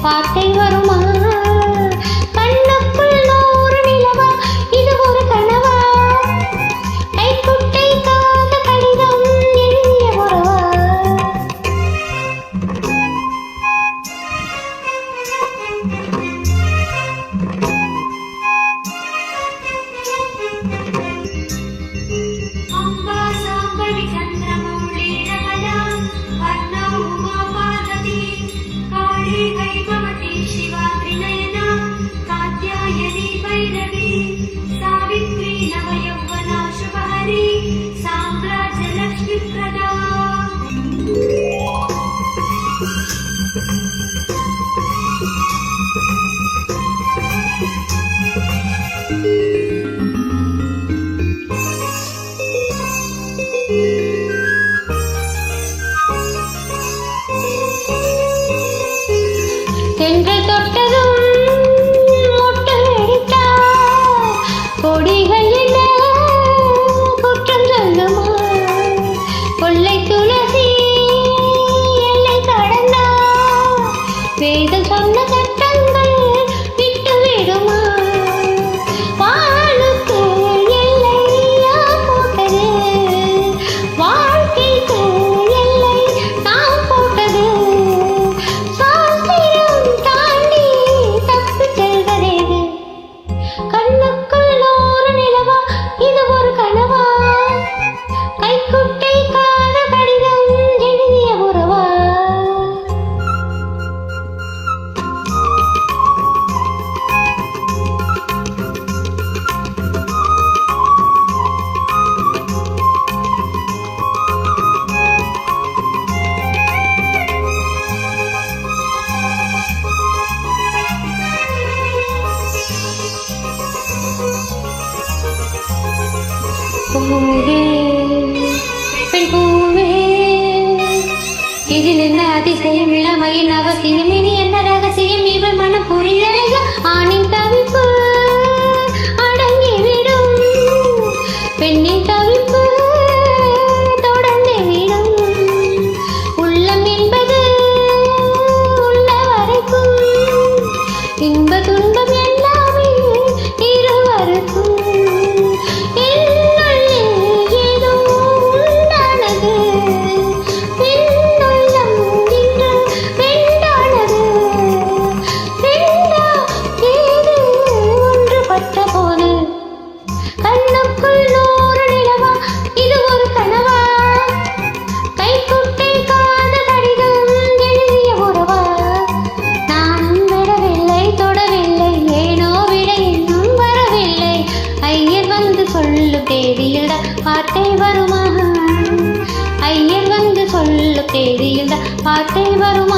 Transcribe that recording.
வார்த்தை வரும் என்று தொட்டதும் முட்டடித்தார் கொடிகளில் பூவே பெண் பூவே. இதில் என்ன அதிசயம்? இளமையின் அவசியம் இனி என்ன ரகசியம்? இவள் மனம் புரியலையா ஆணின் வார்த்தை வருமா? ஐயர் வந்து சொல்ல தேதியில் வார்த்தை வருமா?